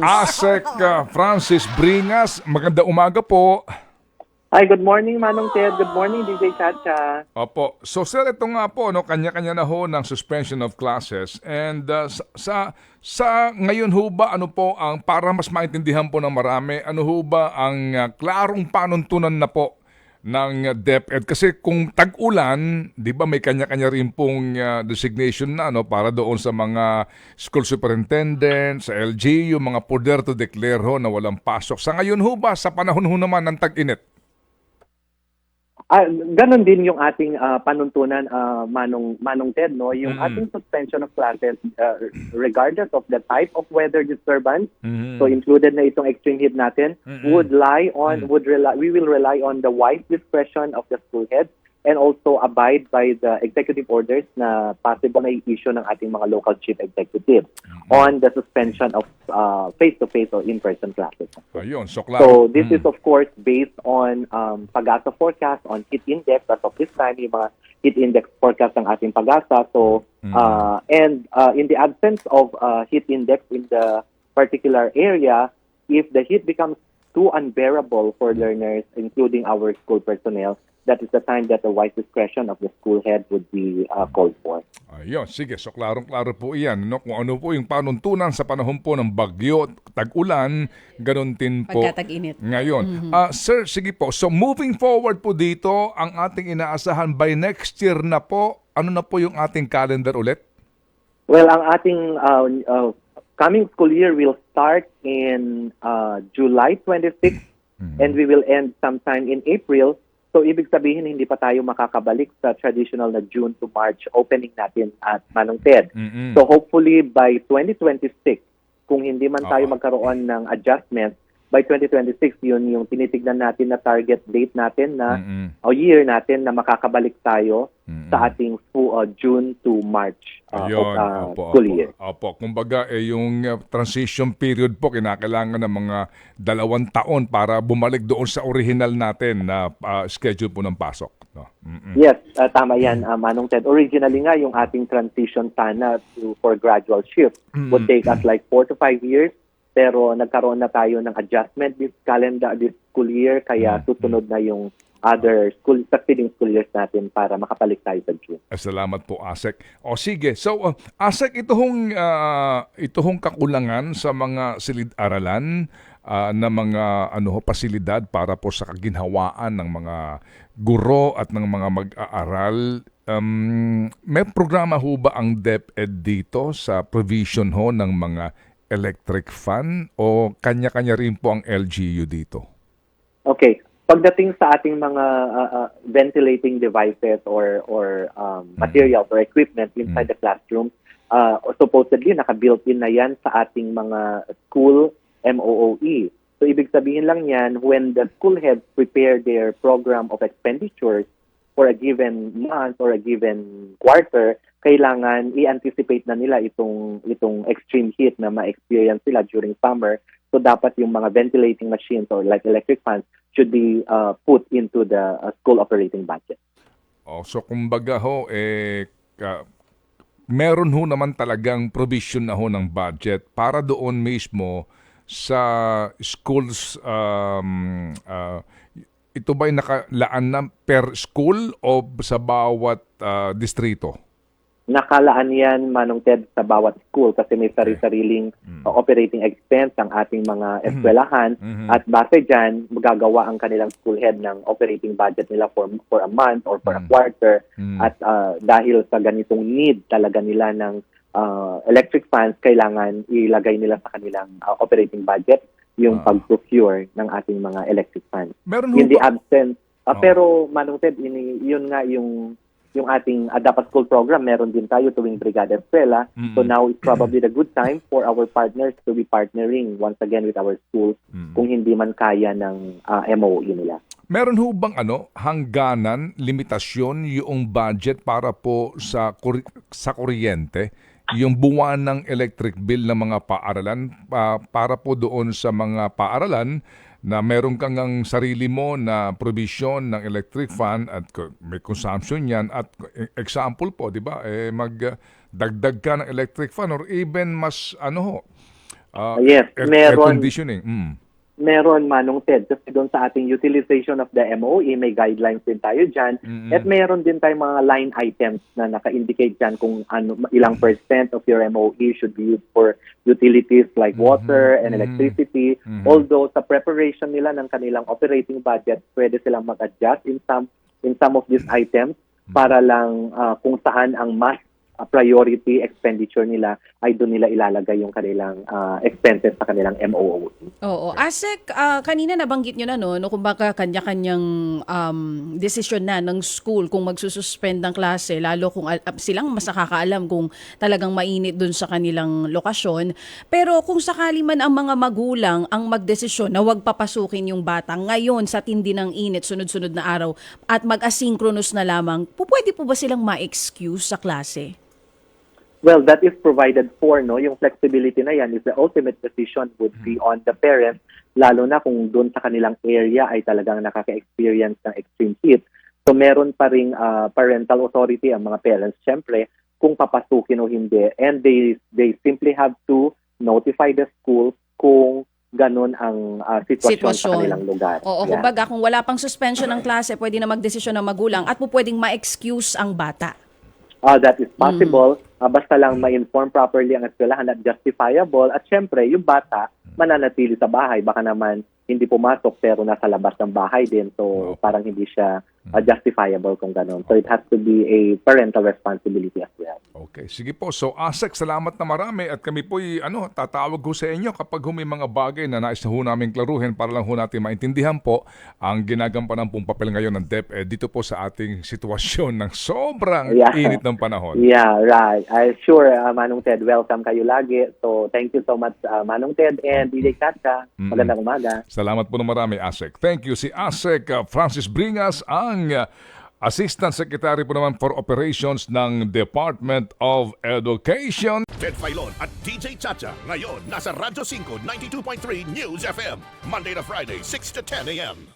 ASEC uh, Francis Bringas, maganda umaga po. Hi, good morning Manong Ted. Good morning DJ Chacha. Opo. So sir, ito nga po, no, kanya-kanya na ho ng suspension of classes. And uh, sa, sa, sa ngayon ho ba, ano po, ang para mas maintindihan po ng marami, ano ho ba ang uh, klarong panuntunan na po ng DepEd? Kasi kung tag-ulan, di ba may kanya-kanya rin pong uh, designation na no, para doon sa mga school superintendent, sa LGU, mga poder to declare ho na walang pasok. Sa ngayon ho ba, sa panahon ho naman ng tag-init? Ah, ganon din yung ating ah, panuntunan ah, Manong Manong Ted no, yung Mm-mm. ating suspension of classes ah, regardless of the type of weather disturbance. Mhm. So included na itong extreme heat natin Mm-mm. would lie on Mm. would rely we will rely on the wise discretion of the school head and also abide by the executive orders na possible na i-issue ng ating mga local chief executive on the suspension of ah, face-to-face or in-person classes. Ayun, so klaro. So this Mm. is of course based on um, Pagasa forecast on heat index as of this time yung mga heat index forecast ng ating Pagasa. So Mm. uh, and uh, in the absence of uh, heat index in the particular area, if the heat becomes too unbearable for learners, including our school personnel, that is the time that the wise discretion of the school head would be uh, called for. Ayun, sige. So, klarong-klaro po iyan. No? Kung ano po yung panuntunan sa panahon po ng bagyo, tag-ulan, ganun din po Pagkatag-init. ngayon. Ah, sir, sige po. So, moving forward po dito, ang ating inaasahan by next year na po, ano na po yung ating calendar ulit? Well, ang ating uh, uh, coming school year will start in uh, July 26 and we will end sometime in April. So ibig sabihin hindi pa tayo makakabalik sa traditional na June to March opening natin at Manong Ted. Mm-mm. So hopefully by 2026 kung hindi man tayo Oo. magkaroon ng adjustment by 2026 yun yung tinitignan natin na target date natin na Mm-mm. o year natin na makakabalik tayo Mm-mm. sa ating uh, June to March uh, Ayun, of, uh, opo, school opo. year. Opo, kumbaga eh, yung uh, transition period po kinakailangan ng mga dalawang taon para bumalik doon sa original natin na uh, schedule po ng pasok. No? Mm-mm. Yes, uh, tama yan, uh, Manong Ted. Originally nga, yung ating transition sana to, for gradual shift would take us like four to five years. Pero nagkaroon na tayo ng adjustment this calendar, this school year. Kaya susunod na yung other school, succeeding school years natin para makapalik tayo sa June. Salamat po, Asek. O sige, so uh, Asek, ito hong, ah, ito hong kakulangan sa mga silid-aralan ah, na mga ano ho, pasilidad para po sa kaginhawaan ng mga guro at ng mga mag-aaral. Um, may programa ho ba ang DepEd dito sa provision ho ng mga electric fan o kanya-kanya rin po ang LGU dito? Okay. Pagdating sa ating mga uh, uh, ventilating devices or or um, materials or equipment inside the classroom, uh, supposedly naka-built in na yan sa ating mga school MOOE. So ibig sabihin lang yan, when the school heads prepare their program of expenditures for a given month or a given quarter, kailangan i-anticipate na nila itong itong extreme heat na ma-experience sila during summer. So dapat yung mga ventilating machines or like electric fans should be uh, put into the uh, school operating budget. Oh, so kumbaga ho eh ka- meron ho naman talagang provision na ho ng budget para doon mismo sa schools um, ah, ito ba'y nakalaan na per school o sa bawat ah, distrito? Nakalaan yan, Manong Ted, sa bawat school kasi may sari-sariling uh, operating expense ang ating mga eskwelahan Mhm. at base dyan, magagawa ang kanilang school head ng operating budget nila for, for a month or for a Mm. quarter Mm. at uh, dahil sa ganitong need talaga nila ng uh, electric fans, kailangan ilagay nila sa kanilang uh, operating budget yung Ah. pag-procure ng ating mga electric fans. Meron In the absence, Oh. ah, pero Manong Ted, ini, yun nga yung yung ating uh, Dapat School program, meron din tayo tuwing Brigada Eskwela. Mm-mm. So now is probably the good time for our partners to be partnering once again with our schools Mm. kung hindi man kaya ng uh, MOE nila. Meron ho bang ano, hangganan, limitasyon yung budget para po sa kur- sa kuryente, yung buwan ng electric bill ng mga paaralan pa- para po doon sa mga paaralan na meron kang ang sarili mo na provision ng electric fan at may consumption yan at e- example po, 'di ba? Eh mag uh, dagdag ka ng electric fan or even mas ano ho, ah, Yes, air, air conditioning. Mm. Meron manong Ted kasi doon sa ating utilization of the MOE may guidelines din tayo dyan. Mm-mm. at meron din tayong mga line items na naka-indicate dyan kung ano ilang percent of your MOE should be used for utilities like water and electricity. Mhm. although sa preparation nila ng kanilang operating budget pwede silang mag-adjust in some in some of these items para lang ah, kung saan ang mas ah, priority expenditure nila ay doon nila ilalagay yung kanilang ah, expenses sa kanilang MOE. Oo. Asek, ah, kanina nabanggit nyo na no, no kung baka kanya-kanyang um, desisyon na ng school kung magsususpend ng klase, lalo kung ah, silang mas nakakaalam kung talagang mainit dun sa kanilang lokasyon. Pero kung sakali man ang mga magulang ang magdesisyon na wag papasukin yung bata ngayon sa tindi ng init, sunod-sunod na araw, at mag-asynchronous na lamang, pwede po ba silang ma-excuse sa klase? Well, that is provided for, no? Yung flexibility na yan is the ultimate decision would be on the parents, lalo na kung doon sa kanilang area ay talagang nakaka-experience ng extreme heat. So meron pa ring ah, parental authority ang mga parents, syempre, kung papasukin o hindi. And they they simply have to notify the school kung ganun ang ah, sitwasyon, Sitwasyon. sa kanilang lugar. Oo, Yeah. kumbaga kung wala pang suspension ng klase, pwede na magdesisyon ng magulang at po pwedeng ma-excuse ang bata. Ah, that is possible. Ah, basta lang ma-inform properly ang eskwelahan at justifiable. At syempre, yung bata mananatili sa bahay. Baka naman hindi pumasok pero nasa labas ng bahay din. So, parang hindi siya ah, justifiable kung ganun. So, it has to be a parental responsibility as well. Okay, sige po. So, ASEC, salamat na marami at kami po'y ano, tatawag ho sa inyo kapag may mga bagay na nais na ho namin klaruhin para lang ho natin maintindihan po ang ginagampanan pong papel ngayon ng DepEd dito po sa ating sitwasyon ng sobrang Yeah. init ng panahon. Yeah, right. I sure, ah, Manong Ted, welcome kayo lagi. So, thank you so much, ah, Manong Ted and DJ Katka. Magandang umaga. Salamat po na marami, ASEC. Thank you. Si ASEC uh, Francis Bringas, ang uh, Assistant Secretary po naman for Operations ng Department of Education. Ted Filon at DJ Chacha. Ngayon, nasa Radyo 5, 92.3 News FM. Monday to Friday, 6 to 10 a.m.